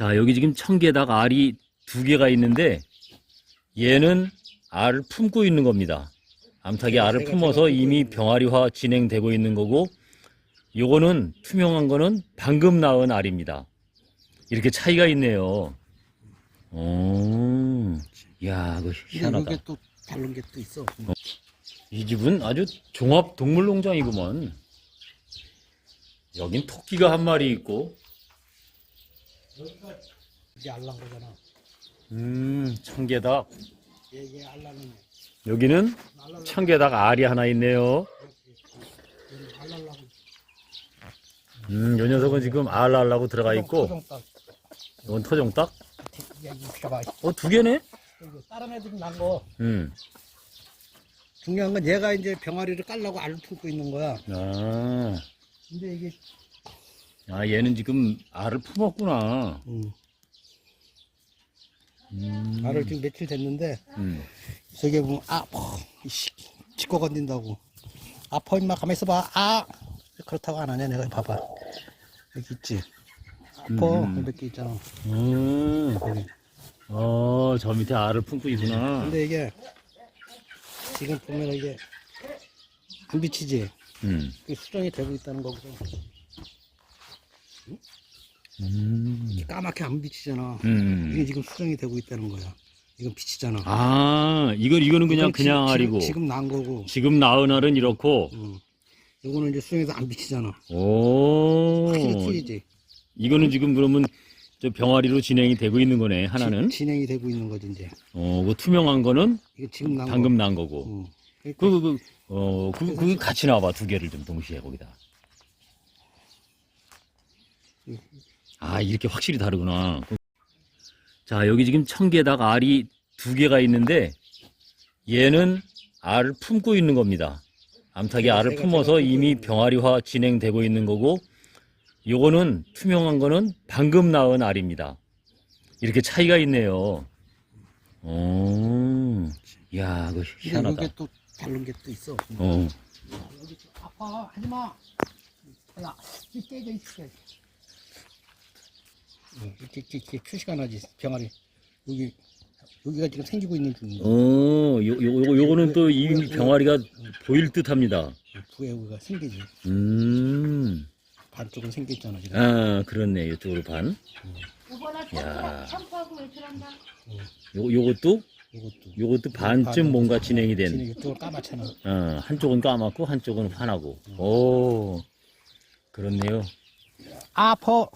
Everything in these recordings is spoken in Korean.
자, 여기 지금 청개닭 알이 두 개가 있는데 얘는 알을 품고 있는 겁니다. 암탉이 알을 품어서 이미 병아리화 진행되고 있는 거고 요거는 투명한 거는 방금 낳은 알입니다. 이렇게 차이가 있네요. 오, 야, 근데 희한하다. 이게 또 다른 게 또 있어. 이 집은 아주 종합 동물 농장이구먼. 여긴 토끼가 한 마리 있고, 이제 알랑 거잖아. 음, 청개닭. 얘, 얘 알랑은 여기는 알랄라 청개닭 알이 하나 있네요. 알랄라고. 음, 요 녀석은 지금 알 알라고 들어가 있고, 토종닭. 이건 토종닭. 야, 이거 봐봐. 어, 두 개네? 이거 다른 애들이 난 거. 음, 중요한 건 얘가 이제 병아리를 깔라고 알을 품고 있는 거야. 아, 근데 이게 아, 얘는 지금 알을 품었구나. 음, 음, 알을 지금 며칠 됐는데 음. 저게 보면 아, 뭐, 이씨, 짚고 건든다고. 아파 임마 가만 있어봐. 아, 그렇다고 안 하냐 내가 봐봐. 여기 있지. 아파 음. 몇개 있잖아. 음, 여기. 어, 저 밑에 알을 품고 있구나. 근데 이게 지금 보면 이게 안 비치지. 음, 수정이 되고 있다는 거고. 음, 까맣게 안 비치잖아. 음. 이게 지금 수정이 되고 있다는 거야. 이건 비치잖아. 아, 이건, 이거는 그냥, 그냥 지금, 알이고. 지금, 난 거고. 지금 낳은 알은 이렇고, 응. 요거는 이제 수정해서 안 비치잖아. 오, 확실히 틀리지. 이거는 지금 그러면 저 병아리로 진행이 되고 있는 거네, 하나는. 지- 진행이 되고 있는 거지 이제. 어, 그 투명한 거는 이게 지금 난 방금 거. 난 거고. 응. 그러니까 그, 그, 그, 어, 그, 그 같이 나와봐, 두 개를 좀 동시에 거기다. 아, 이렇게 확실히 다르구나. 자, 여기 지금 청개닭 알이 두 개가 있는데, 얘는 알을 품고 있는 겁니다. 암탉이 알을 품어서 이미 병아리화 진행되고 있는 거고, 요거는 투명한 거는 방금 낳은 알입니다. 이렇게 차이가 있네요. 오, 야, 근데 희한하다. 이게 또 다른 게 또 있어. 어. 아파 하지 마. 야, 이 깨져 있어. 응, 이렇게, 이렇게, 이렇게 표시가 나지 병아리. 여기 여기가 지금 생기고 있는 중이야. 어, 요, 요, 요, 요거는 또 이미 병아리가 보일 듯 합니다. 부에 여기가 생기지. 음, 반쪽은 생겼잖아 지금. 아, 그렇네. 이쪽으로 반. 야. 외출한다. 요, 요것도, 이것도. 요것도 반쯤 뭔가 진행이 된. 진행이 또 까맣잖아. 어, 한쪽은 까맣고 한쪽은 환하고. 오, 그렇네요. 아파.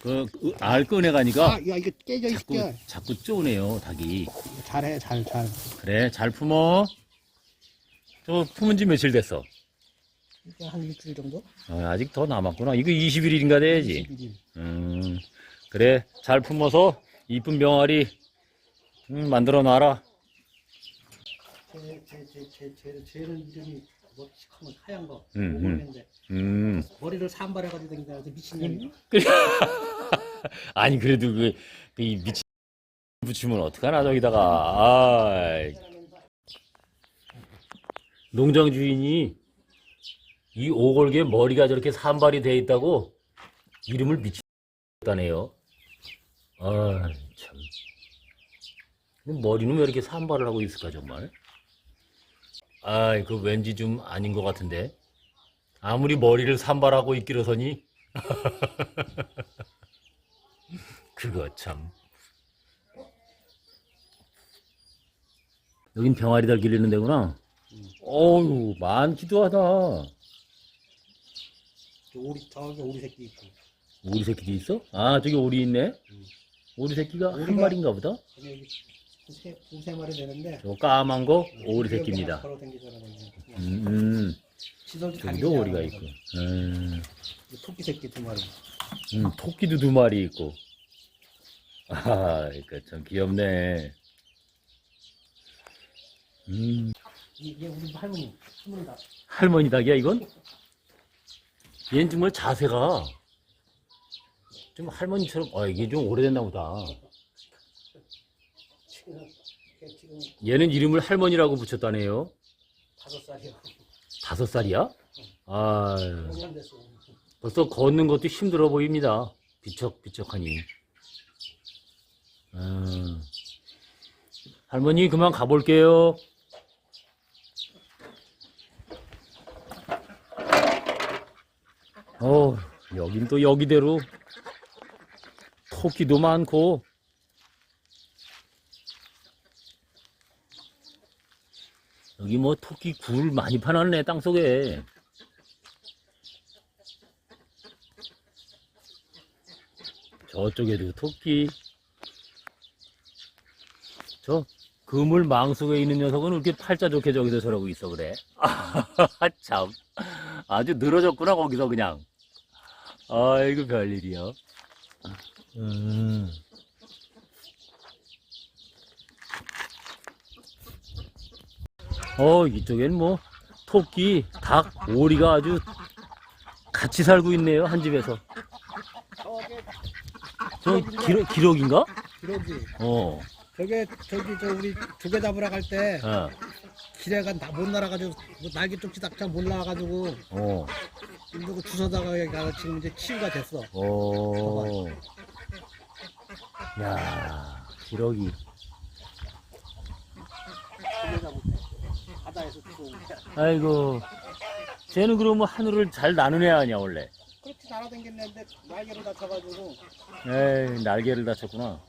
그, 그, 알 꺼내가니까 아, 야 이거 깨져 자꾸, 있어. 자꾸 쪼네요, 닭이. 잘해, 잘, 잘. 그래, 잘 품어. 저 품은 지 며칠 됐어? 한 일주일 정도? 어, 아직 더 남았구나. 이거 21일인가 돼야지. 21일. 음, 그래. 잘 품어서 이쁜 병아리 음, 만들어 놔라. 제, 제, 제, 제, 제, 쟤는 이름이 뭐 시커먼 하얀 거. 음, 오골인데 음. 머리를 산발해가지고 다닌다. 미친년이. 아니, 그래도 그, 그이 미친 붙이면 어떡하나, 저기다가. 아 농장 주인이 이 오골개 머리가 저렇게 산발이 돼 있다고 이름을 미친다네요. 아, 참. 머리는 왜 이렇게 산발을 하고 있을까, 정말? 아, 그 왠지 좀 아닌 것 같은데. 아무리 머리를 산발하고 있기로서니. 그거 참. 여긴 병아리들 기르는 데구나. 어유 많기도 하다. 저 오리, 저기 오리 새끼 있고. 오리 새끼도 있어? 아, 저기 오리 있네? 오리 새끼가 한 오리가- 마리인가 보다? 근데 여기 두세, 두세 마리 되는데. 저 까만 거 오리 새끼입니다. 음, 음. 시설도 저기도 오리가 있고. 음, 토끼 새끼 두 마리. 음, 토끼도 두 마리 있고. 아, 그니까 참 귀엽네. 음, 이게 우리 할머니. 할머니 다. 할머니 닭이야, 이건? 얘는 정말 자세가 좀 할머니처럼, 아, 이게 좀 오래됐나 보다. 지금, 얘는 이름을 할머니라고 붙였다네요. 다섯 살이야. 다섯 살이야? 아, 5년 됐어. 벌써 걷는 것도 힘들어 보입니다. 비척비척하니. 음. 할머니 그만 가볼게요. 어, 여긴 또 여기대로 토끼도 많고 여기 뭐 토끼 굴 많이 파놨네 땅속에. 저쪽에도 토끼. 저 그물 망 속에 있는 녀석은 이렇게 팔자 좋게 저기서 저러고 있어 그래. 아, 참. 아주 늘어졌구나 거기서 그냥. 아이고 별일이야. 음. 어 이쪽엔 뭐 토끼, 닭, 오리가 아주 같이 살고 있네요 한 집에서. 저 기록, 기록인가? 기러기. 어. 저게 저기 저 우리 조개 잡으러 갈 때 어. 기레가 나- 못 날아가지고 뭐 날개 쪽지 딱잘 못 나와가지고 어. 누구 주워다가 가 지금 이제 치유가 됐어. 오. 야, 기러기. 조개 잡을 때 바다에서 주워. 아이고. 쟤는 그러면 하늘을 잘 나는 애 아니야, 원래. 그렇게 날아다녔는데 날개를 다쳐가지고 에이, 날개를 다쳤구나.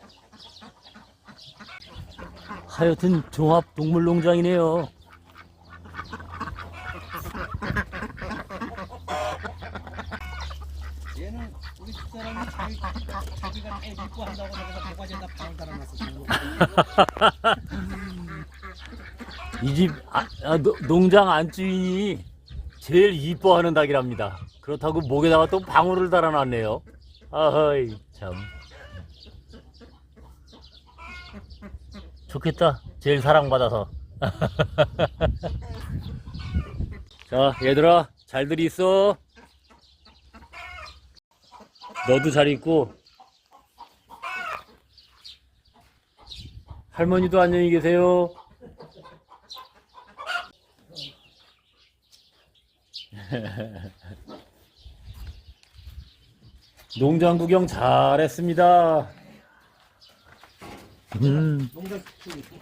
하여튼 종합 동물 농장이네요. 얘는 우리 집사람이 자기 자기가 제일 이뻐 한다고 그래서 모가지에다 방을 달아놨어. 지금. 이집 아, 아, 노- 농장 안주인이 제일 이뻐하는 닭이랍니다. 그렇다고 목에다가 또 방울을 달아놨네요. 아이 참 좋겠다. 제일 사랑받아서. 자 얘들아 잘들 있어. 너도 잘 있고 할머니도 안녕히 계세요. 농장 구경 잘했습니다. 음, 농장 키우고